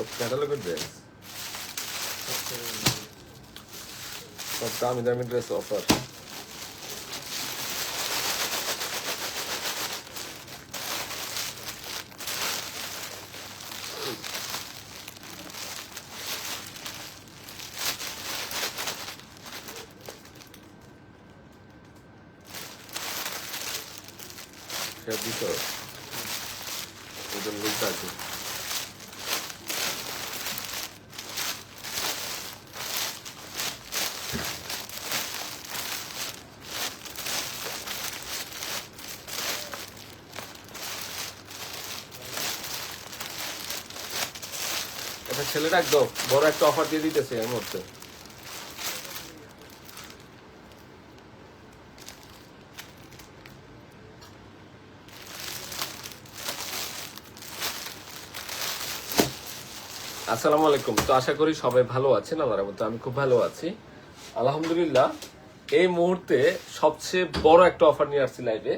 সব ক্যাটালগের ড্রেস সব দামি দামি ড্রেস অফার ভিতর ওদের লুক আছে এটা ছেলেটা একদম বড় একটা অফার দিয়ে দিতেছে এর মধ্যে। আসসালামু আলাইকুম। তো আশা করি সবাই ভালো আছেন আমার মতো আমি খুব ভালো আছি। আলহামদুলিল্লাহ, এই মুহূর্তে সবচেয়ে বড় একটা অফার নিয়ে আসছি লাইভে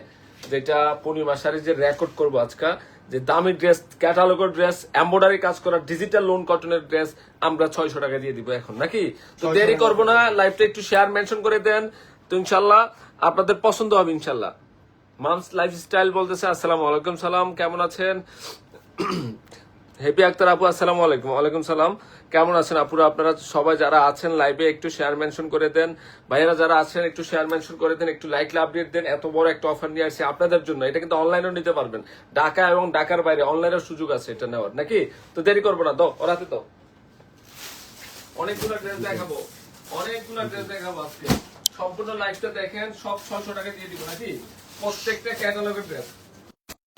যেটা পূর্ণিমা শাড়ি যে রেকর্ড করব আজকে যে দামি ড্রেস ক্যাটালগের ড্রেস এম্বয়ডারি কাজ করা ডিজিটাল লোন কটনের ড্রেস আমরা ছয়শো টাকা দিয়ে দিব এখন নাকি? তো দেরি করব না লাইভটা একটু শেয়ার মেনশন করে দেন। তো ইনশাল্লাহ আপনাদের পছন্দ হবে ইনশাল্লাহ। মামস লাইফস্টাইল বলতেছে আসসালামু আলাইকুম সালাম কেমন আছেন? হেপি আক্তার আপু, আসসালামু আলাইকুম। ওয়ালাইকুম সালাম। কেমন আছেন আপুরা? আপনারা সবাই যারা আছেন লাইভে একটু শেয়ার মেনশন করে দেন। ভাইয়েরা যারা আছেন, একটু শেয়ার মেনশন করে দেন, একটু লাইক আপডেট দেন। এত বড় একটা অফার নিয়ে আসছি আপনাদের জন্য। এটা কিন্তু অনলাইনেও নিতে পারবেন। ঢাকা এবং ঢাকার বাইরে অনলাইনের সুযোগ আছে এটা নেওয়ার। নাকি? তো দেরি করব না। দাও ওরাতে তো অনেকগুলো ড্রেস দেখাবো। অনেকগুলো ড্রেস দেখাবো আজকে। সম্পূর্ণ লাইফটা দেখেন, সব ছয়শো টাকা দিয়ে দিব, নাকি? প্রত্যেকটা ক্যাটালগের ড্রেস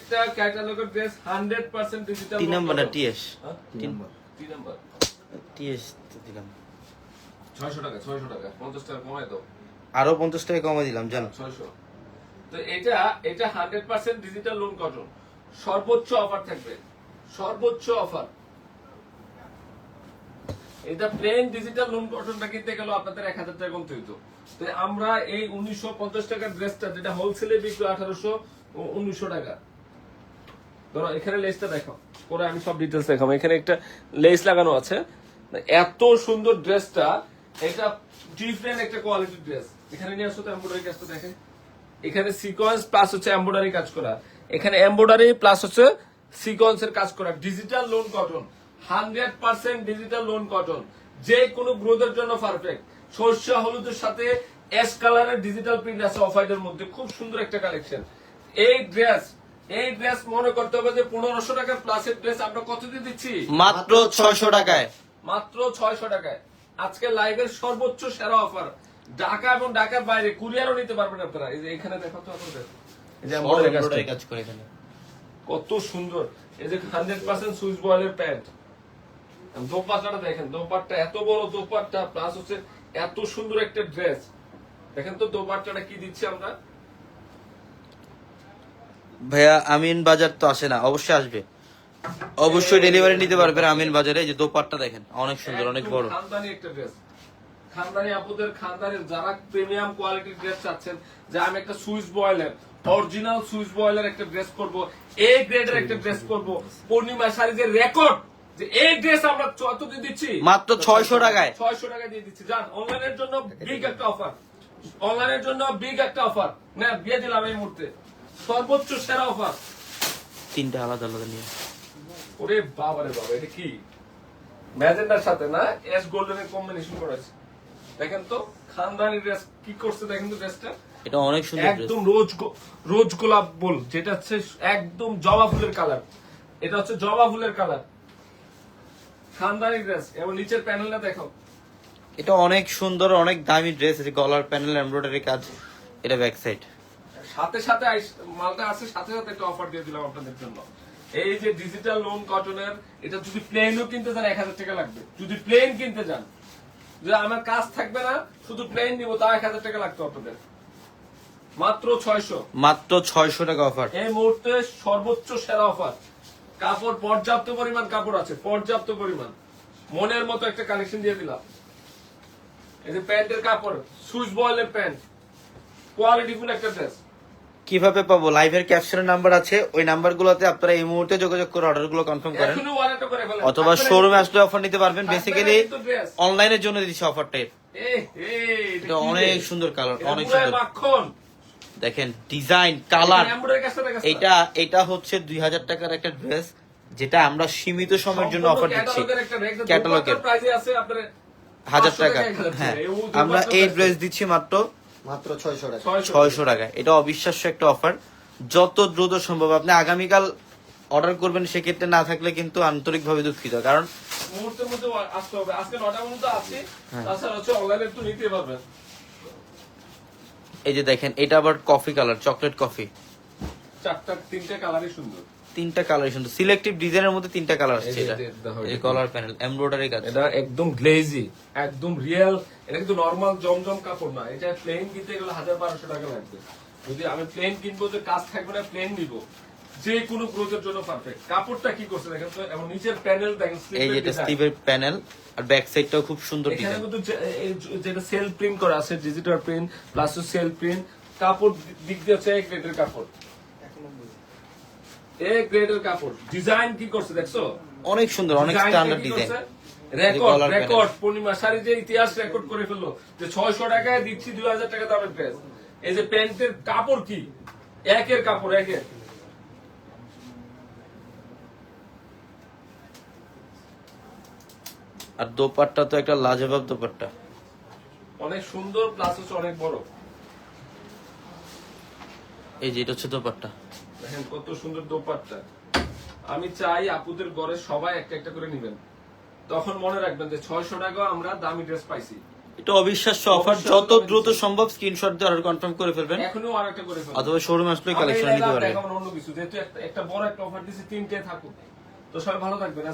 একটা ক্যাটালগের ড্রেস হান্ড্রেড পার্সেন্ট ডিজিটাল তিন নম্বর না টিএস হ্যাঁ? তিন তিন নাম্বার। টিএস দিলাম। ছয়শো টাকা ছয়শো টাকা। পঞ্চাশ টাকা কমায় দাও। আরও পঞ্চাশ টাকা কমে দিলাম জান। ছয়শো। তো এটা এটা hundred percent digital lawn cotton সর্বোচ্চ অফার থাকবে। সর্বোচ্চ অফার এটা প্লেন ডিজিটাল লোন কটনটা কিনতে গেল আপনাদের এক হাজার টাকা কমতে হইতো। তো আমরা এই উনিশশো পঞ্চাশ টাকার ড্রেসটা যেটা হোলসেলে বিক্রি আঠারোশো উনিশশো টাকা। ধরো, এখানে লেসটা দেখো। পরে আমি সব ডিটেলস দেখাবো। এখানে একটা লেস লাগানো আছে। এত সুন্দর ড্রেসটা এটা ডিফারেন্ট একটা কোয়ালিটির ড্রেস এখানে নিয়ে আসো তো এমব্রয়ডারি কাজটা দেখে। এখানে সিকোয়েন্স প্লাস হচ্ছে এমব্রয়ডারি কাজ করা। এখানে এমব্রয়ডারি প্লাস হচ্ছে সিকোয়েন্সের কাজ করা। Digital lawn cotton hundred percent digital lawn cotton যে কোনো গ্রোথের জন্য পারফেক্ট সর্ষে হলুদের সাথে এস কালারের ডিজিটাল প্রিন্ট আছে অফ মধ্যে। খুব সুন্দর একটা কালেকশন এই ড্রেস এই ড্রেস মনে করতে হবে যে পনেরোশো টাকার প্লাসের ড্রেস আমরা কত দিয়ে দিচ্ছি? মাত্র ছয়শো টাকায়। মাত্র ছয়শো টাকায়। আজকে লাইভের সর্বোচ্চ সেরা অফার ঢাকা এবং ঢাকার বাইরে কুরিয়ারও নিতে পারবেন আপনারা। এই যে এখানে দেখো তো আপনাদের কাজ করে এখানে। কত সুন্দর। এই যে হান্ড্রেড পার্সেন্ট সুইচ বয়েলের প্যান্ট দোপাট্টাটা দেখেন দোপাট্টা এত বড় দোপাট্টা প্লাস হচ্ছে এত সুন্দর একটা ড্রেস দেখেন তো দোপাট্টাটা কি দিচ্ছি আমরা? ভাইয়া আমিন বাজার তো আসে না অবশ্যই আসবে। অবশ্যই ডেলিভারি নিতে পারবেন আমিন বাজারে এই যে দোপাট্টা দেখেন অনেক সুন্দর অনেক বড়। খানদানি একটা ড্রেস খানদানি আপুদের খানদানি যারা প্রিমিয়াম কোয়ালিটির ড্রেস চাচ্ছেন যে আমি একটা সুইচ বয়েলের অরিজিনাল সুইচ বয়েলের একটা ড্রেস করব এ গ্রেডের একটা ড্রেস করব পূর্ণিমা শাড়ি যে রেকর্ড যে এই ড্রেস আমরা কত দিয়ে দিচ্ছি? মাত্র ছয়শো টাকায়। ছয়শো টাকা দিয়ে দিচ্ছি। জান অনলাইনের জন্য বিগ একটা অফার অনলাইনের জন্য বিগ একটা অফার না দিয়ে দিলাম এই মুহূর্তে। সর্বোচ্চ সেরা অফার। তিনটা আলাদা আলাদা নিয়ে। ওরে বাবারে বাবা এটা কি? ম্যাজেন্ডার সাথে না? এস গোল্ডেনের কম্বিনেশন করেছে দেখেন তো খানদানি ড্রেস কি করছে দেখেন তো ড্রেসটা এটা অনেক সুন্দর একদম রোজ রোজ গোলাপ বল যেটা হচ্ছে একদম জবা ফুলের কালার এটা হচ্ছে জবা ফুলের কালার খানদানি ড্রেস এবং নিচের প্যানেলটা দেখো। এটা অনেক সুন্দর অনেক দামি ড্রেস আছে গলার প্যানেল এমব্রয়ডারি কাজ এটা ব্যাক সাইড সাথে সাথে মালটা আছে সাথে সাথে একটা অফার দিয়ে দিলাম আপনাদের জন্য। এই যে ডিজিটাল লোন কটনের এটা যদি প্লেনও কিনতে যান এক হাজার টাকা লাগবে। যদি প্লেন কিনতে যান যে আমার কাজ থাকবে না শুধু প্লেন নিব তাও এক হাজার টাকা লাগতো আপনাদের। মাত্র ছয়শো। মাত্র ছয়শো টাকা অফার এই মুহূর্তে সর্বোচ্চ সেরা অফার কাপড় পর্যাপ্ত পরিমাণ কাপড় আছে পর্যাপ্ত পরিমাণ। মনের মতো একটা কালেকশন দিয়ে দিলাম। এই যে প্যান্টের কাপড় সুইচ বয়েলের প্যান্ট। কোয়ালিটিফুল একটা ড্রেস কীভাবে পাবো? লাইভের ক্যাপশনের নাম্বার আছে। ওই নাম্বারগুলোতে আপনারা এই মুহূর্তে যোগাযোগ করে অর্ডারগুলো কনফার্ম করেন। অথবা শোরুমে আসলে অফার নিতে পারবেন। বেসিক্যালি অনলাইনের জন্য দিচ্ছি অফারটা এটা অনেক সুন্দর কালার অনেক সুন্দর। দেখেন ডিজাইন কালার এটা। এটা হচ্ছে দুই হাজার টাকার একটা ড্রেস যেটা আমরা সীমিত সময়ের জন্য অফার দিচ্ছি। ক্যাটালগের একটা রেট, যে ক্যাটালগের দুপাট্টার price-এ আছে আপনার হাজার 500 টাকা এক হাজার টাকা। হ্যাঁ। আমরা এই ড্রেস দিচ্ছি মাত্র মাত্র ছয়শো টাকা। 600 ছয়শো টাকা। এটা অবিশ্বাস্য একটা অফার যত দ্রুত সম্ভব আপনি আগামীকাল অর্ডার করবেন সেক্ষেত্রে না থাকলে কিন্তু আন্তরিকভাবে দুঃখিত। কারণ মুহূর্তের মধ্যে আসতে হবে। আজকে পর্যন্ত আছে। হ্যাঁ। তাছাড়া হচ্ছে অনলাইনে একটু নিতে পারবেন। এই যে দেখেন এটা আবার কফি কালার চকলেট কফি চারটা তিনটে কালারই সুন্দর। তিনটা কালার সুন্দর সিলেক্টিভ ডিজাইনের মধ্যে তিনটা কালার আসছে এটা। এই। কলার প্যানেল এমব্রয়ডারি কাজ। এটা একদম গ্লেজি একদম রিয়েল এটা কিন্তু নর্মাল জমজম কাপড় না। এটা প্লেন কিনতে গেলে হাজার বারোশো টাকা লাগবে। যদি আমি প্লেন কিনবো যে কাজ থাকবে না প্লেন নিব। যে কোনো ক্লোজের জন্য পারফেক্ট কাপড়টা কি করছে দেখেন তো এবং নিচের প্যানেল দেখেন এই যেটা স্টিভের প্যানেল আর ব্যাক সাইডটাও খুব সুন্দর ডিজাইন এখানে কিন্তু যে- যেটা সেল প্রিন্ট করা আছে digital print plus cell print কাপড় দিক দিয়ে হচ্ছে এক গ্রেডের কাপড়। এক গ্রেডের কাপড়। ডিজাইন কি করছে দেখছ? অনেক সুন্দর অনেক standard design record record Purnima sari যে ইতিহাস রেকর্ড করে ফেলল যে ছয়শো টাকায় দিচ্ছি দুই হাজার টাকা দামের ড্রেস এই যে প্যান্টের কাপড় কি? একের কাপড় একের। আর দোপাট্টা তো একটা লাজবাব দোপাট্টা। অনেক সুন্দর প্লাস হচ্ছে অনেক বড়। এই যে এটা হচ্ছে দোপাট্টা। দেখেন কত সুন্দর দোপাট্টা। আমি চাই আপুদের ঘরে সবাই একটা একটা করে নেবেন। তখন মনে রাখবেন যে ছয়শো টাকা আমরা দামি ড্রেস পাইছি। এটা অবিশ্বাস্য অফার যত দ্রুত সম্ভব স্ক্রিনশট দিয়ে অর্ডার কনফার্ম করে ফেলবেন। এখনও আর একটা করে ফেলবেন অথবা শোরুম আসলে কালেকশন নিতে পারবেন। দেখাবো অন্য কিছু যেহেতু একটা- বড় একটা অফার দিচ্ছি তিনটে থাকুক। তো সবাই ভালো থাকবেন।